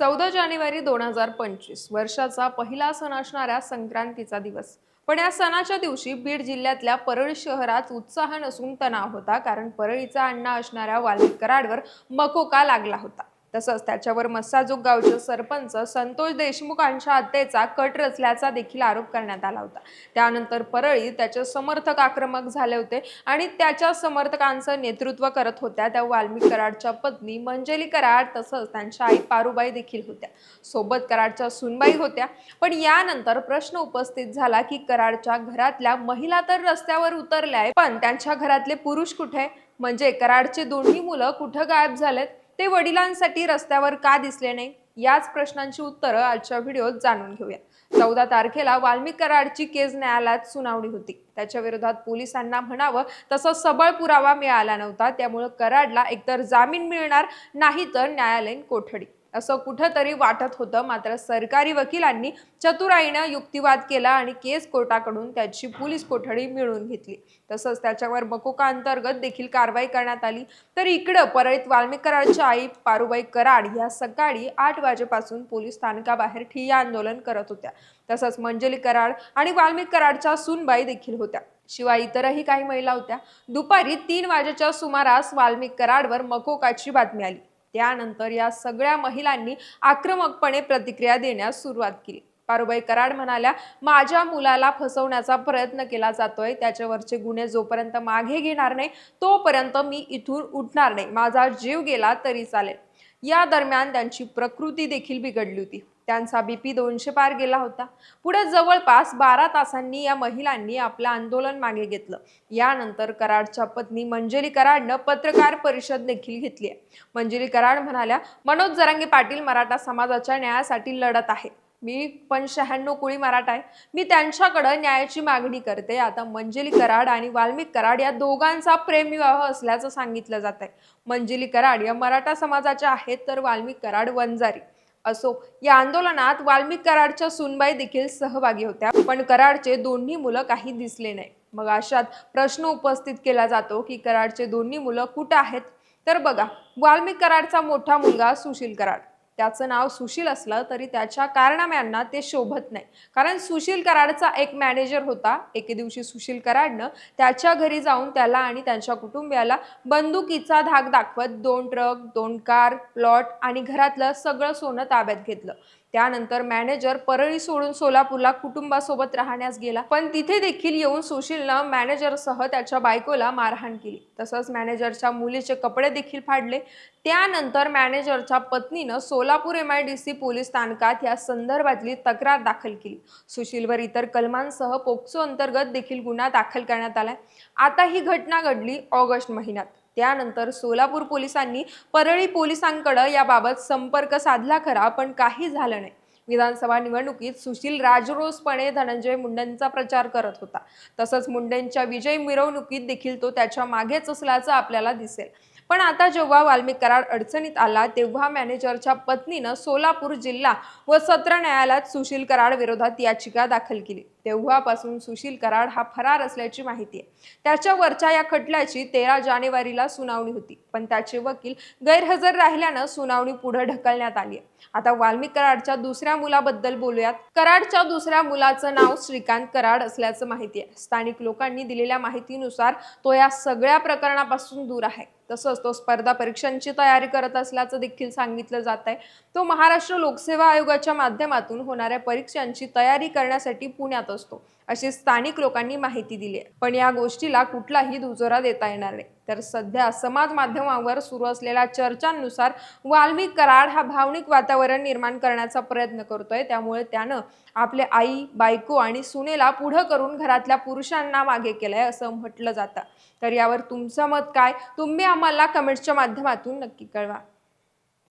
चौदा जानेवारी दोन हजार पंचवीस वर्षाचा पहिला सण असणाऱ्या संक्रांतीचा दिवस. पण या सणाच्या दिवशी बीड जिल्ह्यातल्या परळी शहरात उत्साह नसून तणाव होता कारण परळीचा अण्णा असणाऱ्या वाल्मिक कराडवर मकोका लागला होता. तसंच त्याच्यावर मस्साजोग गावचे सरपंच संतोष देशमुखांच्या हत्येचा कट रचल्याचा देखील आरोप करण्यात आला होता. त्यानंतर परळी त्याचे समर्थक आक्रमक झाले होते आणि त्याच्या समर्थकांचं नेतृत्व करत होत्या. त्या वाल्मिक कराडच्या पत्नी मंजली कराड तसंच त्यांच्या आई पारुबाई देखील होत्या. सोबत कराडच्या सुनबाई होत्या. पण यानंतर प्रश्न उपस्थित झाला की कराडच्या घरातल्या महिला तर रस्त्यावर उतरल्या पण त्यांच्या घरातले पुरुष कुठे? म्हणजे कराडचे दोन्ही मुलं कुठं गायब झालेत? ते वडिलांसाठी रस्त्यावर का दिसले नाही? याच प्रश्नांची उत्तरं आजच्या व्हिडिओत जाणून घेऊया चौदा तारखेला वाल्मिक कराडची केस न्यायालयात सुनावणी होती. त्याच्या विरोधात पोलिसांना म्हणावं तसा सबळ पुरावा मिळाला नव्हता. त्यामुळं कराडला एकतर जामीन मिळणार नाही तर न्यायालयीन कोठडी. असं कुठंतरी वाटत होतं. मात्र सरकारी वकिलांनी चतुराईनं युक्तिवाद केला आणि केस कोर्टाकडून त्याची पोलीस कोठडी मिळवून घेतली. तसंच त्याच्यावर मकोका अंतर्गत देखील कारवाई करण्यात आली. तर इकडं परळीत वाल्मिक आई पारुबाई कराड या सकाळी आठ वाजेपासून पोलीस स्थानकाबाहेर ठिय्या आंदोलन करत होत्या. तसंच मंजली कराड आणि वाल्मिक कराडच्या सूनबाई देखील होत्या. शिवाय इतरही काही महिला होत्या. दुपारी तीन वाजेच्या सुमारास वाल्मिक कराडवर मकोकाची बातमी आली. त्यानंतर या सगळ्या महिलांनी आक्रमकपणे प्रतिक्रिया देण्यास सुरुवात केली. पारुबाई कराड म्हणाल्या माझ्या मुलाला फसवण्याचा प्रयत्न केला जातोय. त्याच्यावरचे गुन्हे जोपर्यंत मागे घेणार नाही तोपर्यंत मी इथून उठणार नाही. माझा जीव गेला तरी चालेल. या दरम्यान त्यांची प्रकृती देखील बिघडली होती. त्यांचा बीपी दोनशे पार गेला होता. पुढे जवळपास बारा तासांनी या महिलांनी आपलं आंदोलन मागे घेतलं. यानंतर कराडच्या पत्नी मंजरी कराडनं पत्रकार परिषद देखील घेतली आहे. मंजरी कराड म्हणाल्या मनोज जरांगे पाटील मराठा समाजाच्या न्यायासाठी लढत आहे. मी पण शहाण्णव कुळी मराठा आहे. मी त्यांच्याकडं न्यायाची मागणी करते. आता मंजली कराड आणि वाल्मिक कराड या दोघांचा प्रेमविवाह असल्याचं सांगितलं जात आहे मंजली कराड या मराठा समाजाच्या आहेत तर वाल्मिक कराड वंजारी. असो. या आंदोलनात वाल्मिक कराडच्या सुनबाई देखील सहभागी होत्या पण कराडचे दोन्ही मुलं काही दिसले नाही. मग अशात प्रश्न उपस्थित केला जातो की कराडचे दोन्ही मुलं कुठं आहेत? तर बघा वाल्मिक कराडचा मोठा मुलगा सुशील कराड. त्याचं नाव सुशील असलं तरी त्याच्या कारनाम्यांना ते शोभत नाही. कारण सुशील कराडचा एक मॅनेजर होता एके दिवशी सुशील कराडनं त्याच्या घरी जाऊन त्याला आणि त्यांच्या कुटुंबियाला बंदुकीचा धाक दाखवत दोन ट्रक दोन कार प्लॉट आणि घरातलं सगळं सोनं ताब्यात घेतलं. त्यानंतर मॅनेजर परळी सोडून सोलापूरला कुटुंबासोबत राहण्यास गेला. पण तिथे देखील येऊन सुशीलनं मॅनेजरसह त्याच्या बायकोला मारहाण केली. तसंच मॅनेजरच्या मुलीचे कपडे देखील फाडले. त्यानंतर मॅनेजरच्या पत्नीनं Solapur M I D C police स्थानकात या संदर्भातली तक्रार दाखल केली. सुशीलवर इतर कलमांसह पोक्सो अंतर्गत देखील गुन्हा दाखल करण्यात आलाय. आता ही घटना घडली ऑगस्ट महिन्यात. त्यानंतर सोलापूर पोलिसांनी परळी पोलिसांकडं याबाबत संपर्क साधला खरा पण काही झालं नाही. विधानसभा निवडणुकीत सुशील राजरोसपणे धनंजय मुंडेंचा प्रचार करत होता. तसंच मुंडेंच्या विजय मिरवणुकीत देखील तो त्याच्या मागेच असल्याचं आपल्याला दिसेल. पण आता जेव्हा वाल्मिक कराड अडचणीत आला तेव्हा मॅनेजरच्या पत्नीनं सोलापूर जिल्हा व सत्र न्यायालयात सुशील कराड विरोधात याचिका दाखल केली. तेव्हापासून सुशील कराड हा फरार असल्याची माहिती आहे. त्याच्यावरच्या या खटल्याची तेरा जानेवारीला सुनावणी होती पण त्याचे वकील गैरहजर राहिल्यानं सुनावणी पुढे ढकलण्यात आली आहे. आता वाल्मिक कराडच्या दुसऱ्या मुलाबद्दल बोलूयात. कराडच्या दुसऱ्या मुलाचं नाव श्रीकांत कराड असल्याचं माहिती आहे. स्थानिक लोकांनी दिलेल्या माहितीनुसार तो या सगळ्या प्रकरणापासून दूर आहे. तसंच तो स्पर्धा परीक्षांची तयारी करत असल्याचं देखील सांगितलं जात आहे. तो महाराष्ट्र लोकसेवा आयोगाच्या माध्यमातून होणाऱ्या परीक्षांची तयारी करण्यासाठी पुण्यात असतो. अशी स्थानिक लोकांनी माहिती दिली आहे. पण या गोष्टीला कुठलाही दुजोरा देता येणार नाही. तर सध्या समाज माध्यमावर सुरू असलेल्या चर्चांनुसार वाल्मिक कराड हा भावनिक वातावरण निर्माण करण्याचा प्रयत्न करतोय. त्यामुळे त्यानं आपले आई बायको आणि सुनेला पुढं करून घरातल्या पुरुषांना मागे केलंय असं म्हटलं जातं. तर यावर तुमचं मत काय? तुम्ही आम्हाला कमेंट्सच्या माध्यमातून नक्की कळवा.